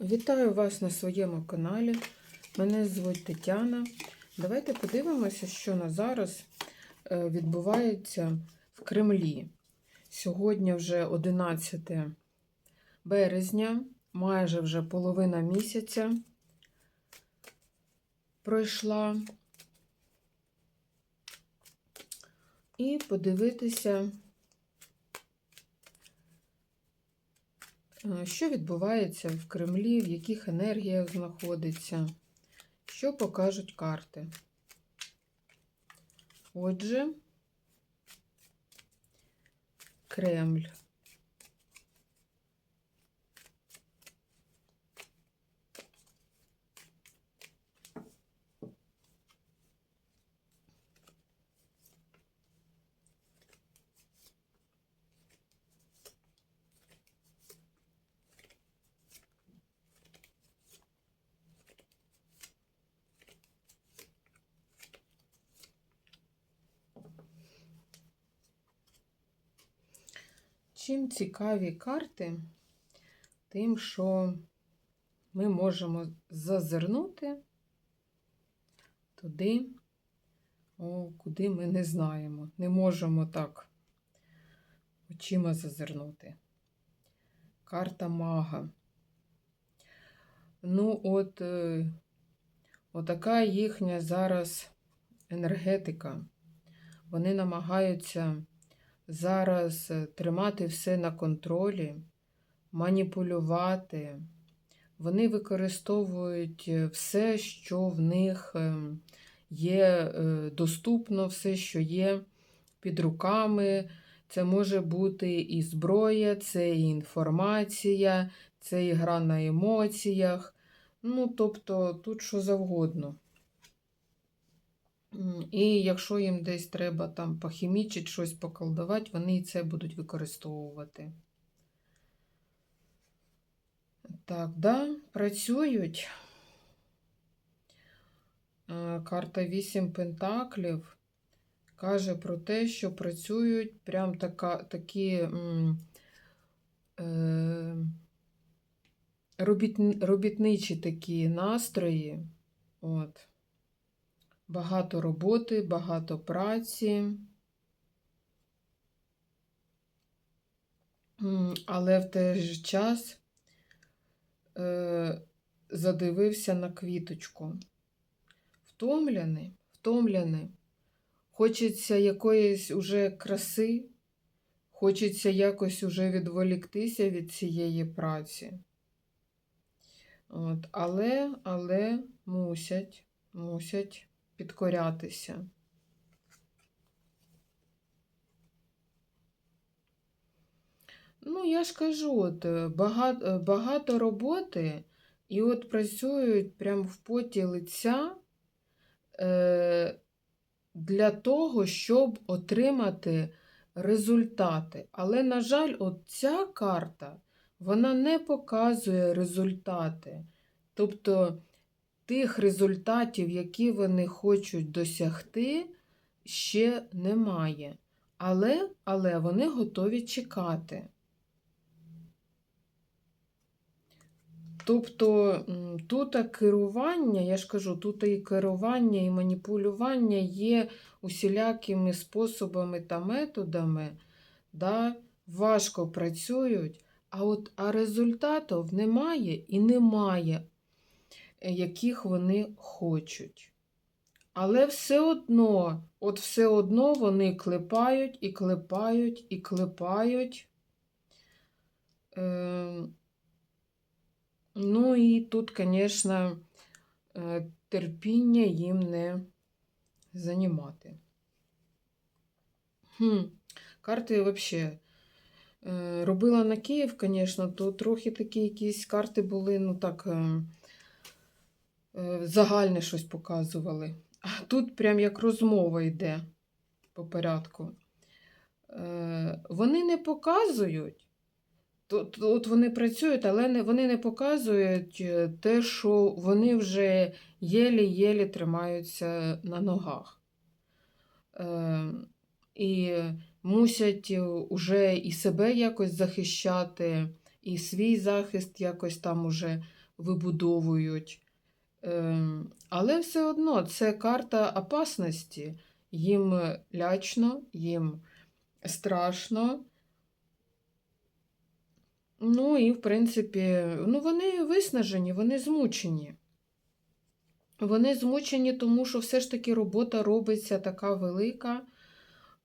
Вітаю вас на своєму каналі. Мене звуть Тетяна. Давайте подивимося, що на зараз е, відбувається в Кремлі. Сьогодні вже 11 березня, майже вже половина місяця пройшла. І подивитися, Що відбувається в Кремлі, в яких енергіях знаходиться, що покажуть карти. Отже, Кремль. Чим цікаві карти, тим, що ми можемо зазирнути туди, о, куди ми не знаємо. Не можемо так очима зазирнути. Карта мага. Ну, от, е, отака їхня зараз енергетика. Вони намагаються зараз е, тримати все на контролі, маніпулювати. Вони використовують е, все, що в них е, є доступно, все, що є під руками. Це може бути і зброя, це і інформація, це і гра на емоціях. Ну, тобто, тут що завгодно. І якщо їм десь треба там похімічити, щось поколдувати, вони і це будуть використовувати. Так, да, працюють. Карта 8 Пентаклів каже про те, що працюють прям така, такі е, робіт, робітничі такі настрої. От. Багато роботи, багато праці. Але в той же час е, задивився на квіточку. Втомлений, втомлений. Хочеться якоїсь уже краси, хочеться якось уже відволіктися від цієї праці. От, але, але мусять, мусять підкорятися. Ну, я ж кажу, от, багато, багато роботи, і от працюють прямо в поті лиця е, для того, щоб отримати результати. Але, на жаль, от ця карта, вона не показує результати. Тобто тих результатів, які вони хочуть досягти, ще немає. Але, але вони готові чекати. Тобто тут керування, я ж кажу, тут і керування, і маніпулювання є усілякими способами та методами, да, важко працюють, а от а результатів немає і немає, яких вони хочуть. Але все одно, от все одно вони клепають і клепають і клепають. Е, Ну і тут, звісно, е, терпіння їм не займати. Хм, Карти взагалі. Робила на Київ, звісно, то трохи такі якісь карти були, ну так, е, е, загальне щось показували. А тут прям як розмова йде по порядку. Е, Вони не показують. От вони працюють, але вони не показують е, те, що вони вже єлі-єлі тримаються на ногах. Е, і мусять уже і себе якось захищати, і свій захист якось там уже вибудовують. Е, Але все одно це карта опасності. Їм лячно, їм страшно. Ну і, в принципі, ну, вони виснажені, вони змучені. Вони змучені, тому що все ж таки робота робиться така велика.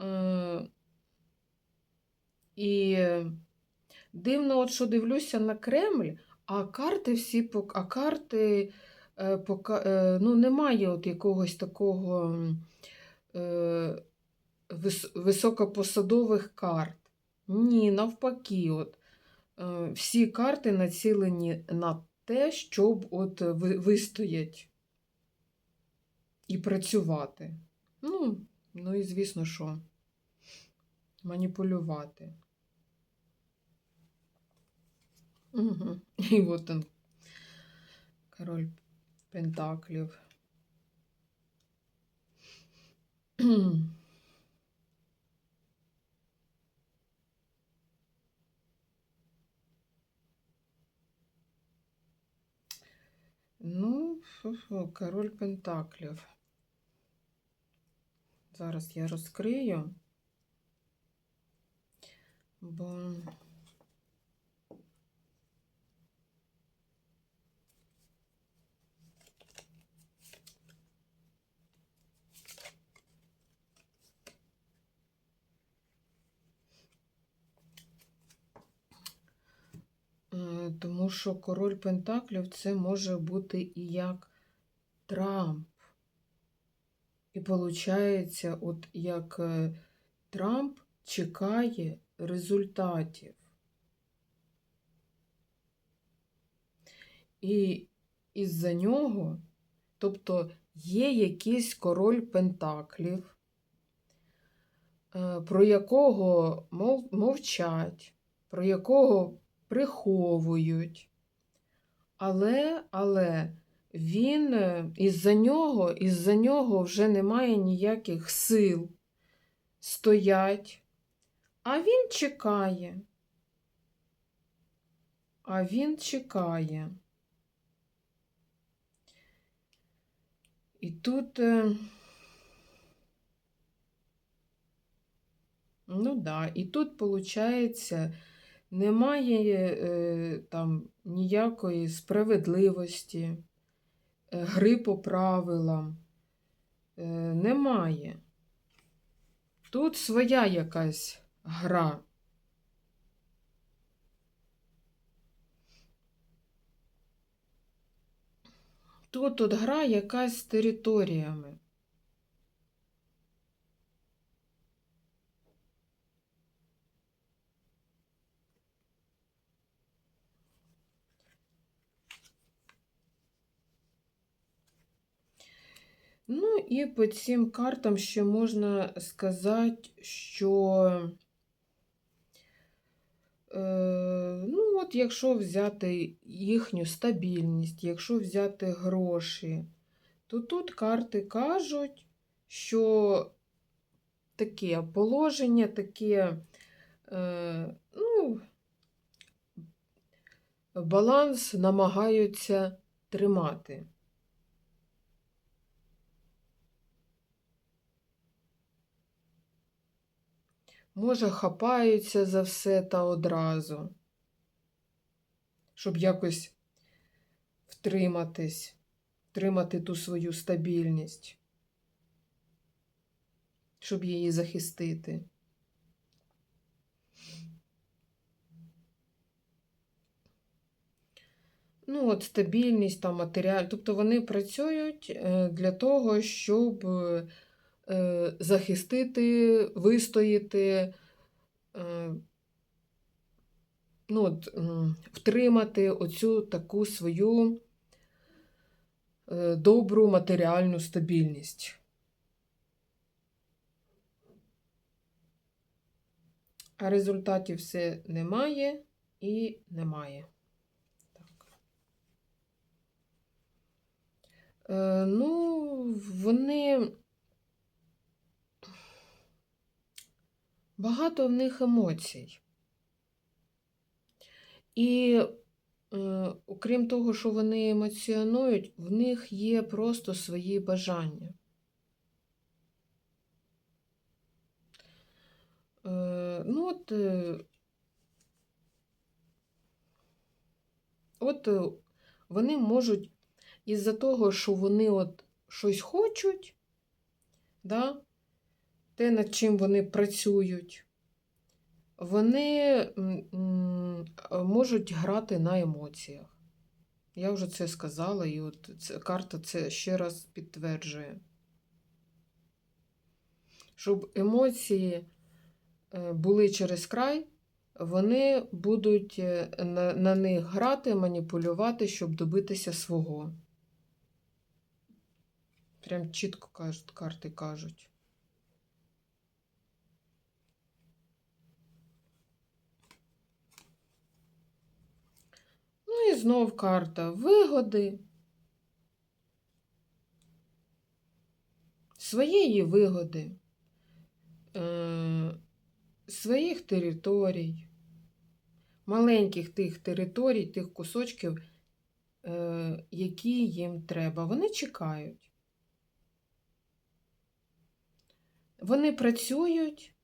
Е, І дивно, от що дивлюся на Кремль, а карти всі а карти е, е, ну, немає от якогось такого е, вис- високопосадових карт. Ні, навпаки, от, е, всі карти націлені на те, щоб от ви- вистоять і працювати. Ну, ну і звісно, що маніпулювати. Угу. І от він, король Пентаклів. Ну, фу-фу, король Пентаклів. Зараз я розкрию, бо Тому що король Пентаклів це може бути і як Трамп. І виходить, от як е, Трамп чекає результатів. І із-за нього, тобто є якийсь король Пентаклів, е, про якого мов- мовчать, про якого приховують. Але, але він е, із-за нього, із-за нього вже немає ніяких сил стоять, а він чекає. А він чекає. І тут, е, ну да, і тут, виходить, немає е, там ніякої справедливості, е, гри по правилам. Е, немає. Тут своя якась гра. Тут тут гра якась з територіями. Ну і по цим картам ще можна сказати, що е, ну от якщо взяти їхню стабільність, якщо взяти гроші, то тут карти кажуть, що таке положення, таке, е, ну, баланс намагаються тримати. Може, хапаються за все та одразу, щоб якось втриматись, втримати ту свою стабільність, щоб її захистити. Ну, от стабільність там матеріаль. Тобто вони працюють е, для того, щоб е, захистити, вистояти, е, ну, от, втримати оцю таку свою е, добру матеріальну стабільність. А результатів все немає і немає. Так. Е, ну, вони. Багато в них емоцій. І е, окрім того, що вони емоціонують, в них є просто свої бажання. Е, ну, от, е, от вони можуть із-за того, що вони от щось хочуть, да, те, над чим вони працюють, вони можуть грати на емоціях. Я вже це сказала, і от ця карта це ще раз підтверджує. Щоб емоції е, були через край, вони будуть е, на, на них грати, маніпулювати, щоб добитися свого. Прям чітко кажуть, карти кажуть. Ну і знов карта вигоди. Своєї вигоди, е, своїх територій, маленьких тих територій, тих кусочків, е, які їм треба. Вони чекають. Вони працюють,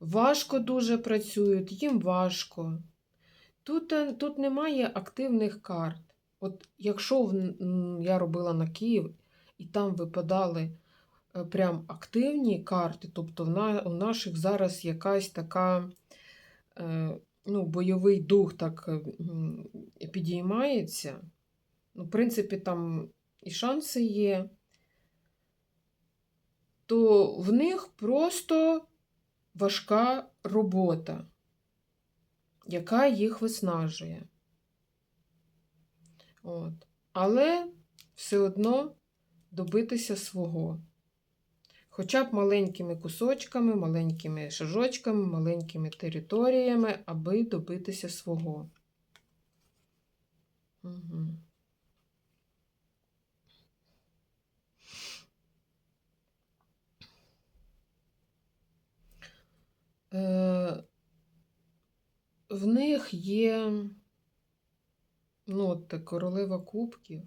важко дуже працюють, їм важко. Тут, е, тут немає активних карт. От якщо в, я робила на Київ, і там випадали е, прям активні карти, тобто в на, у наших зараз якась така е, ну, бойовий дух так е, підіймається. Ну, в принципі, там і шанси є, то в них просто важка робота яка їх виснажує. От. Але все одно добитися свого. Хоча б маленькими кусочками, маленькими шажочками, маленькими територіями, аби добитися свого. Угу. Е, в них є ну, королева кубків.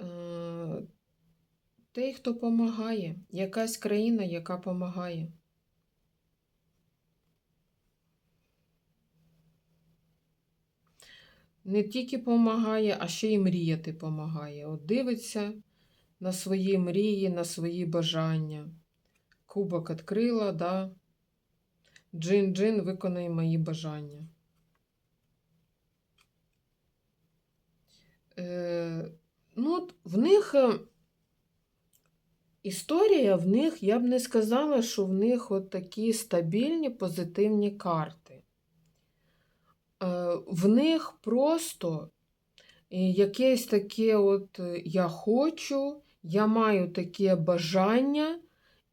Е, Той, хто допомагає, якась країна, яка допомагає. Не тільки допомагає, а ще й мріяти допомагає. От дивиться на свої мрії, на свої бажання. Кубок відкрила, да. Джин-джин, виконай мої бажання. Е, ну, от в них е, історія, в них, я б не сказала, що в них от такі стабільні позитивні карти. Е, в них просто якесь таке от я хочу, я маю таке бажання,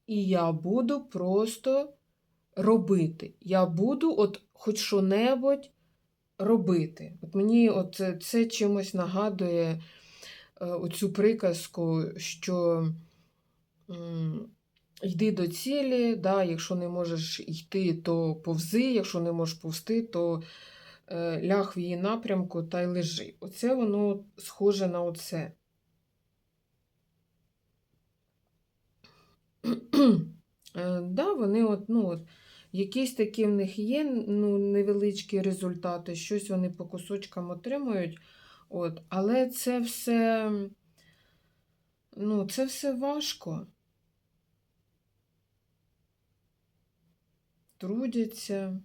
і я буду просто робити. Я буду от хоч що-небудь робити. От Мені от це, чимось нагадує е, оцю приказку, що йди до цілі, да, якщо не можеш йти, то повзи, якщо не можеш повзти, то е, ляг в її напрямку та й лежи. Оце воно схоже на оце. Е, да, вони от, ну, от, Якісь такі в них є ну, невеличкі результати, щось вони по кусочкам отримують. От, Але це все, ну, це все важко. Трудяться.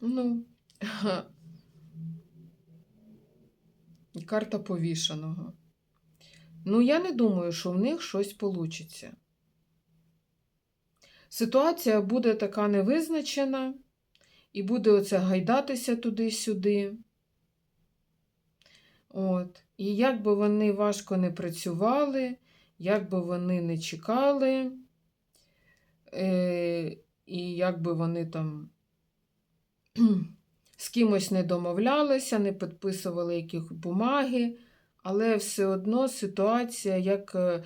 Ну, карта повішаного. Ну, я не думаю, що в них щось вийде. Ситуація буде така невизначена, і буде оце гайдатися туди-сюди. От. І як би вони важко не працювали, як би вони не чекали, е, і як би вони там з кимось не домовлялися, не підписували яких бумаги, але все одно ситуація як е,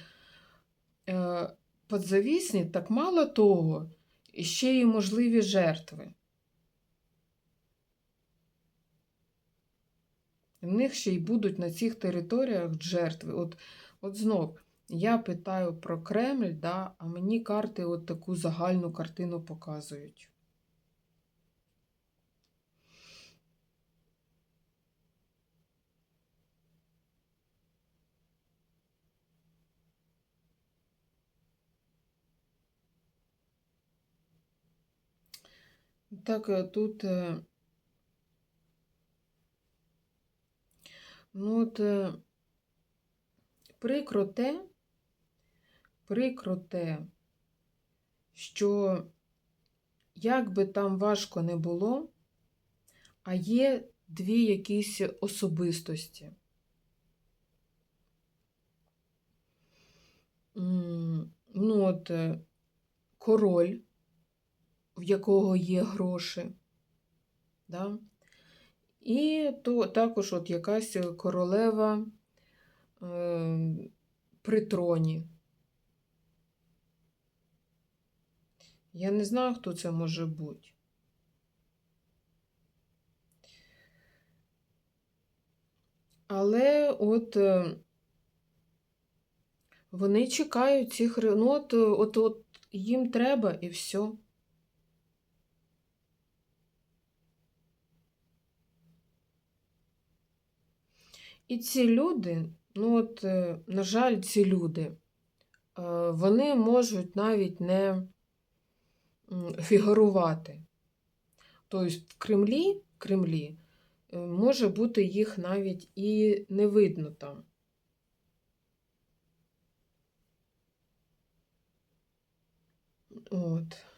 е, подзавісні, так мало того, ще й можливі жертви. В них ще й будуть на цих територіях жертви. От, от знов, я питаю про Кремль, да, а мені карти от таку загальну картину показують. Так, е, тут. е, Ну, от е, прикро те, прикро те, що як би там важко не було, а є дві якісь особистості. Ну, от е, король, в якого є гроші, да? І то також от якась королева е, при троні. Я не знаю, хто це може бути. Але от е, вони чекають цих ну, от, от, от їм треба і все. І ці люди, ну от, е, на жаль, ці люди, е, вони можуть навіть не фігурувати. Тобто в Кремлі, в Кремлі е, може бути їх навіть і не видно там. От.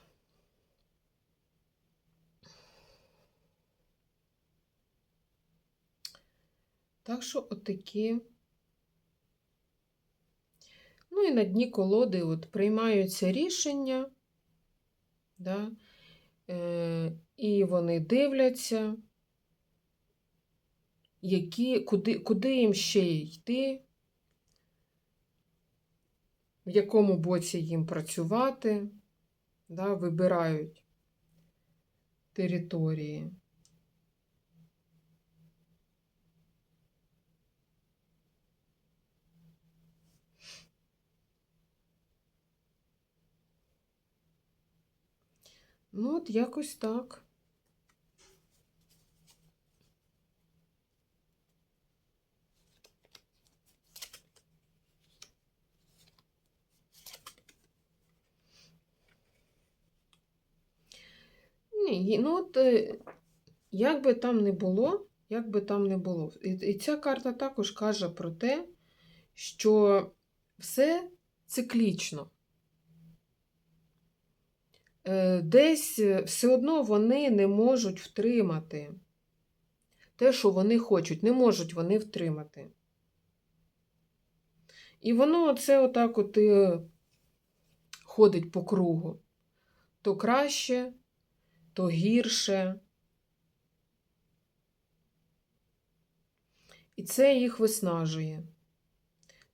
Так що отакі. Ну і на дні колоди от приймаються рішення, да? е, і вони дивляться, які, куди, куди їм ще йти, в якому боці їм працювати, да? вибирають території. Ну, от якось так. Ні, ну от е, як би там не було, як би там не було. І, і ця карта також каже про те, що все циклічно. Е, Десь е, все одно вони не можуть втримати те, що вони хочуть, не можуть вони втримати. І воно оце отак от і ходить по кругу. То краще, то гірше. І це їх виснажує.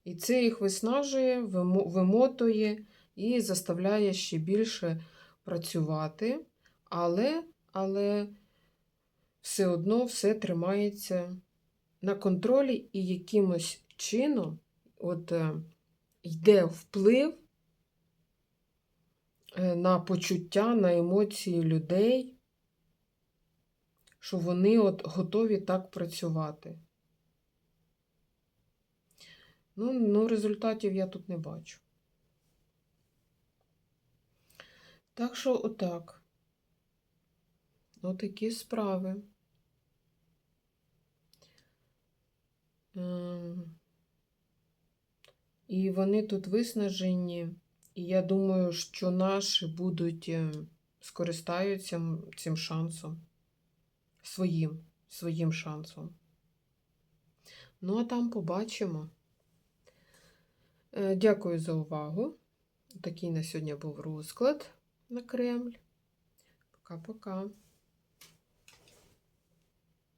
І це їх виснажує, вимотує і заставляє ще більше працювати, але, але все одно все тримається на контролі і якимось чином от, е, йде вплив е, на почуття, на емоції людей, що вони от готові так працювати. Ну, ну, результатів я тут не бачу. Так що отак. Отакі справи. Ем, І вони тут виснажені, і я думаю, що наші будуть е, скористаються цим шансом. Своїм, своїм шансом. Ну, а там побачимо. Е, Дякую за увагу. Такий на сьогодні був розклад на Кремль. Пока-пока.